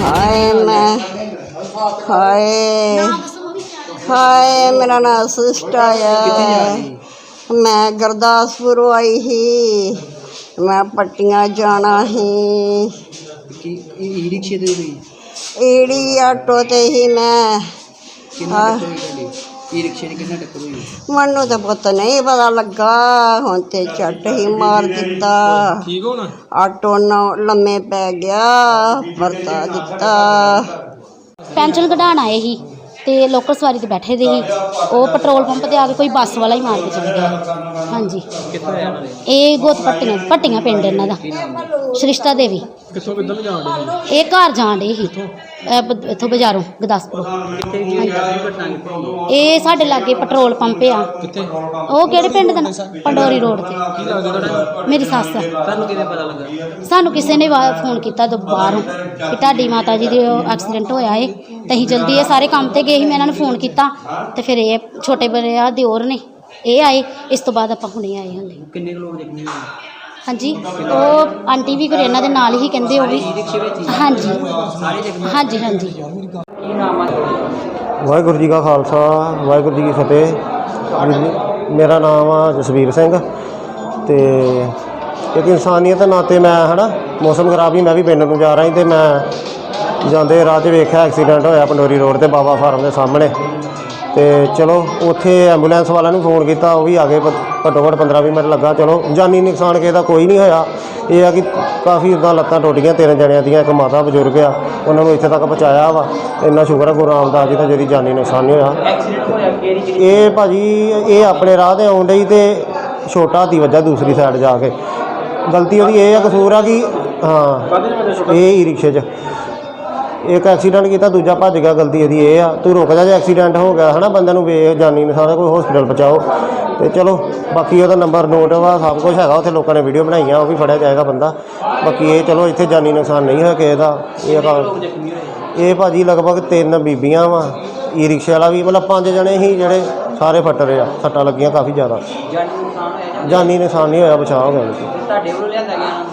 ਹਾਏ ਮੈਂ ਹਾਏ ਹਾਏ ਮੇਰਾ ਨਾਮ ਸਿਸਟਾ ਆ। ਮੈਂ ਗੁਰਦਾਸਪੁਰ ਆਈ ਸੀ। ਮੈਂ ਪੱਟੀਆਂ ਜਾਣਾ ਸੀ। ਕੀ ਇਹ ਈ ਰਿਕਸ਼ੇ ਤੇ ਹੋਈ ਈੜੀ ਆਟੋ ਤੇ ਹੀ ਮੈਂ ਕਿੰਨਾ ਟੱਕਰ ਹੋਈ ਤੁਹਾਡੀ? ਈ ਰਿਕਸ਼ੇ ਦੀ ਕਿੰਨਾ ਟੱਕਰ ਹੋਈ? ਮੈਨੂੰ ਤਾਂ ਪੁੱਤ ਨਹੀਂ ਪਤਾ ਲੱਗਾ। ਹੁਣ ਤੇ ਝੱਟ ਹੀ ਮਾਰ ਦਿੱਤਾ। ਠੀਕ ਹੋ ਨਾ? ਆਟੋ ਨਾ ਲੰਮੇ ਪੈ ਗਿਆ ਵਰਤਾ ਦਿੱਤਾ। ਪੈਨਸ਼ਨ ਕਢਾਉਣ ਆਏ ਸੀ। ਤੇ ਲੋਕਲ ਸਵਾਰੀ ਤੇ ਬੈਠੇ ਦੇ ਸੀ। ਉਹ ਪੈਟਰੋਲ ਪੰਪ ਤੇ ਆ ਕੇ ਕੋਈ ਬੱਸ ਵਾਲਾ ਹੀ ਮਾਰ ਕੇ ਚਲੇ ਗਿਆ ਹਾਂਜੀ। ਕਿੱਥੋਂ ਇਹ ਗੋਤ ਪੱਟੀਆਂ ਪੱਟੀਆਂ ਪਿੰਡ ਇਹਨਾਂ ਦਾ। ਸ਼੍ਰਿਸ਼ਟਾ ਦੇਵੀ। ਕਿੱਥੋਂ ਜਾਣ ਦੇ ਇਹ ਘਰ ਜਾਣ ਡੇ ਸੀ। ਇਹ ਬ- ਇੱਥੋਂ ਬਾਜ਼ਾਰੋਂ ਗੁਰਦਾਸਪੁਰੋਂ। ਕਿੱਥੇ ਕੀ ਘਟਨਾ ਕਿੱਥੇ ਹੋਈ ਇਹ ਸਾਡੇ ਲਾਗੇ ਪੈਟਰੋਲ ਪੰਪ ਆ। ਕਿੱਥੇ? ਉਹ ਕਿਹੜੇ ਪਿੰਡ ਦਾ ਨਾਂ? ਪੰਡੋਰੀ ਰੋਡ ਤੇ। ਕੀ ਲੱਗਦਾ ਤੁਹਾਡਾ? ਮੇਰੀ ਸੱਸ। ਆ ਤੁਹਾਨੂੰ ਕਿਵੇਂ ਪਤਾ ਲੱਗਾ? ਸਾਨੂੰ ਕਿਸੇ ਨੇ ਵਾ- ਫੋਨ ਕੀਤਾ ਤੋਂ ਬਾਹਰੋਂ ਕਿ ਤੁਹਾਡੀ ਮਾਤਾ ਜੀ ਦੇ ਐਕਸੀਡੈਂਟ ਹੋਇਆ ਏ। ਤੇ ਅਸੀਂ ਜਲਦੀ ਇਹ ਸਾਰੇ ਕੰਮ ਤੇ ਗਏ ਸੀ ਮੈਂ ਇਹਨਾਂ ਨੂੰ ਫੋਨ ਕੀਤਾ ਤੇ ਫਿਰ ਇਹ ਛੋਟੇ ਬਰੇ ਆ ਦਿਓਰ ਨੇ ਇਹ ਆਏ ਇਸ ਤੋਂ ਬਾਅਦ ਆਪਾਂ ਹੁਣੇ ਆਏ ਹੁੰਦੇ ਕਿੰਨੇ ਕੁ ਲੋਕ ਹੋਏ ਹਾਂਜੀ ਉਹ ਆਂਟੀ ਵੀ ਘਰੇ ਇਹਨਾਂ ਦੇ ਨਾਲ ਹੀ ਕਹਿੰਦੇ ਉਹ ਵੀ? ਹਾਂਜੀ। ਹਾਂਜੀ ਹਾਂਜੀ। ਕੀ ਨਾਮ ਆ ਤੁਹਾਡਾ? ਵਾਹਿਗੁਰੂ ਜੀ ਕਾ ਖਾਲਸਾ ਵਾਹਿਗੁਰੂ ਜੀ ਕੀ ਫਤਿਹ। ਵੀਰ ਜੀ, ਮੇਰਾ ਨਾਮ ਆ ਜਸਵੀਰ ਸਿੰਘ ਤੇ ਇੱਕ ਇਨਸਾਨੀਅਤ ਦੇ ਨਾਤੇ ਮੈਂ ਹਨਾ ਮੌਸਮ ਖਰਾਬ ਹੀ ਮੈਂ ਵੀ ਪਿੰਡ ਨੂੰ ਜਾ ਰਿਹਾ ਸੀ ਤੇ ਮੈਂ ਜਾਂਦੇ ਰਾਹ 'ਚ ਵੇਖਿਆ ਐਕਸੀਡੈਂਟ ਹੋਇਆ ਪੰਡੋਰੀ ਰੋਡ ਤੇ ਬਾਬਾ ਫਾਰਮ ਦੇ ਸਾਹਮਣੇ। ਤੇ ਚਲੋ ਉੱਥੇ ਐਂਬੂਲੈਂਸ ਵਾਲਿਆਂ ਨੂੰ ਫੋਨ ਕੀਤਾ ਉਹ ਵੀ ਆ ਗਏ ਘੱਟੋ ਘੱਟ 15-20 ਮਿੰਟ ਲੱਗਾ ਚਲੋ ਜਾਨੀ ਨੁਕਸਾਨ ਕਿਸੇ ਦਾ ਕੋਈ ਨਹੀਂ ਹੋਇਆ। ਇਹ ਆ ਕਿ ਕਾਫੀ ਉਦਾਂ ਲੱਤਾਂ ਟੁੱਟ ਗਈਆਂ ਤਿੰਨ ਜਣਿਆਂ ਦੀਆਂ ਇੱਕ ਮਾਤਾ ਬਜ਼ੁਰਗ ਆ ਉਹਨਾਂ ਨੂੰ ਇੱਥੇ ਤੱਕ ਪਹੁੰਚਾਇਆ ਵਾ। ਇੰਨਾ ਸ਼ੁਕਰ ਆ ਗੁਰੂ ਰਾਮਦਾਸ ਜੀ ਦਾ ਜਿਹੜੀ ਜਾਨੀ ਨੁਕਸਾਨ ਨਹੀਂ ਹੋਇਆ। ਇਹ ਭਾਜੀ ਇਹ ਆਪਣੇ ਰਾਹ ਤੇ ਆਉਣ ਡਈ ਤੇ ਛੋਟਾ ਹਾਥੀ ਵੱਜਾ ਦੂਸਰੀ ਸਾਈਡ ਜਾ ਕੇ। ਗਲਤੀ ਉਹਦੀ ਇਹ ਆ ਕਸੂਰ ਆ ਕਿ ਹਾਂ ਇਹ ਹੀ ਰਿਕਸ਼ੇ 'ਚ। ਇੱਕ ਐਕਸੀਡੈਂਟ ਕੀਤਾ ਦੂਜਾ ਭੱਜ ਗਿਆ ਗਲਤੀ ਇਹਦੀ ਇਹ ਆ। ਤੂੰ ਰੁਕ ਜਾ ਜੇ ਐਕਸੀਡੈਂਟ ਹੋ ਗਿਆ ਹਨਾ ਬੰਦੇ ਨੂੰ ਵੇਖ ਜਾਨੀ ਨੁਕਸਾਨ ਆ, ਕੋਈ ਹਸਪੀਟਲ ਪਹੁੰਚਾਓ। ਤੇ ਚਲੋ ਬਾਕੀ ਉਹਦਾ ਨੰਬਰ ਨੋਟ ਵਾ ਸਭ ਕੁਝ ਹੈਗਾ ਉੱਥੇ ਲੋਕਾਂ ਨੇ ਵੀਡੀਓ ਬਣਾਈਆਂ ਉਹ ਵੀ ਫੜਿਆ ਜਾਏਗਾ ਬੰਦਾ। ਬਾਕੀ ਇਹ ਚਲੋ ਇੱਥੇ ਜਾਨੀ ਨੁਕਸਾਨ ਨਹੀਂ ਹੋਇਆ ਕਿਸੇ ਦਾ। ਇਹ ਇਹ ਭਾਜੀ ਲਗਭਗ ਤਿੰਨ ਬੀਬੀਆਂ ਵਾ ਈ ਰਿਕਸ਼ੇ ਵਾਲਾ ਵੀ ਮਤਲਬ ਪੰਜ ਜਣੇ ਸੀ ਜਿਹੜੇ ਸਾਰੇ ਫੱਟ ਰਹੇ ਆ ਸੱਟਾਂ ਲੱਗੀਆਂ ਕਾਫੀ ਜ਼ਿਆਦਾ। ਜਾਨੀ ਨੁਕਸਾਨ ਹੋਇਆ ਜਾਨੀ ਨੁਕਸਾਨ ਨਹੀਂ ਹੋਇਆ ਬਚਾਅ ਹੋ ਗਿਆ। ਤੁਹਾਡੇ ਵੱਲੋਂ ਲਿਆਂਦਾ ਗਿਆ? ਨਾ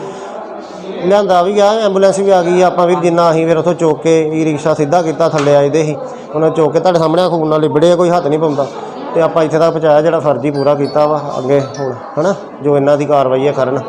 ਲਿਆਂਦਾ ਵੀ ਆ ਐਂਬੂਲੈਂਸ ਵੀ ਆ ਗਈ ਆਪਾਂ ਵੀ ਜਿੰਨਾ ਅਸੀਂ ਫਿਰ ਉੱਥੋਂ ਚੁੱਕ ਕੇ ਈ ਰਿਕਸ਼ਾ ਸਿੱਧਾ ਕੀਤਾ ਥੱਲੇ ਆਏ ਦੇ ਸੀ। ਉਹਨਾਂ ਚੁੱਕ ਕੇ ਤੁਹਾਡੇ ਸਾਹਮਣੇ ਖੂਨ ਨਾਲ ਲਿਬੜੇ ਆ, ਕੋਈ ਹੱਥ ਨਹੀਂ ਪਾਉਂਦਾ। ਤੇ ਆਪਾਂ ਇੱਥੇ ਤੱਕ ਪਹੁੰਚਾਇਆ ਜਿਹੜਾ ਫਰਜ਼ੀ ਪੂਰਾ ਕੀਤਾ ਵਾ ਅੱਗੇ ਹੁਣ ਹਨਾ? ਜੋ ਇਹਨਾਂ ਦੀ ਕਾਰਵਾਈ ਹੈ ਕਰਨ।